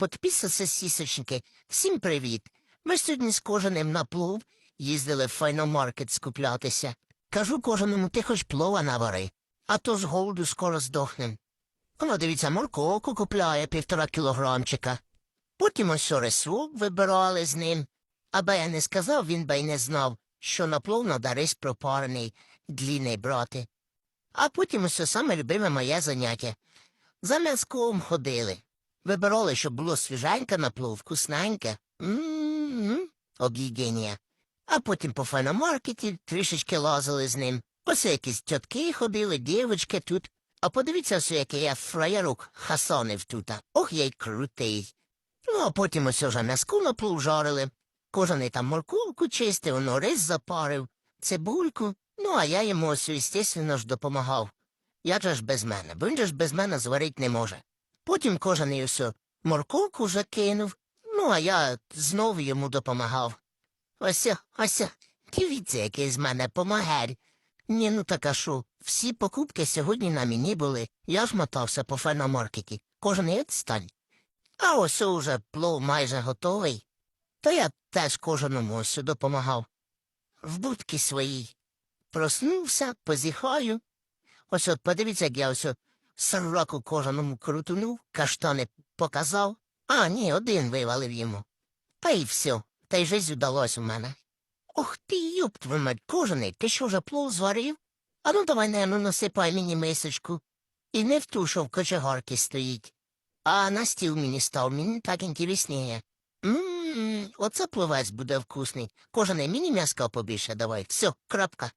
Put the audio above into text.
Подписався сісочники. Всім привіт. Ми сьогодні з кожаним на плов їздили в файномаркет скуплятися. Кажу кожаному, ти хоч плова навари, а то з голоду скоро здохнем. Воно, дивіться, морковку купляє півтора кілограмчика. Потім ось рису вибирали з ним. Аби я не сказав, він би й не знав, що на плов надо рис пропарений, длінний брати. А потім усе саме любиме моє заняття. За м'язком ходили. Вибирали, щоб було свіженьке на плов, вкусненьке. М-м-м. А потім по феномаркеті трішечки лазили з ним. Ось якісь тітки ходили, дівочки тут. А подивіться, ось який я фраєрук хасонив тута. Ох, я й крутий. Ну, а потім ось уже м'язку на плов жарили. Кожен там морковку чистив, ну, рис запарив, цибульку. Ну, а я йому ось, естественно, ж допомагав. Я же ж без мене, бо він же ж без мене зварить не може. Потім кожен і морковку закинув, ну, а я знову йому допомагав. Ось, ось, дивіться, який з мене помагер. Ні, ну так а всі покупки сьогодні на мені були. Я ж мотався по феномаркеті. Кожен і відстань. А ось уже плов майже готовий. Та я теж кожному ось допомагав. В будці своїй. Проснувся, позіхаю. Ось от подивіться, як я ось от сороку кожному крутунув, каштани показав. А, ні, один вивалив йому. Та й все, та й жизнь удалось у мене. Ох ти, юб твою мать, кожаний, ти що вже плов зварив? А ну давай, наверно, насипай мені мисочку. І не в ту, кочегарці стоїть. А на стіл мені став, мені так інтересніє. Ммм, оце пливець буде вкусний. Кожаний мені м'яска побільше давай. Все, крапка.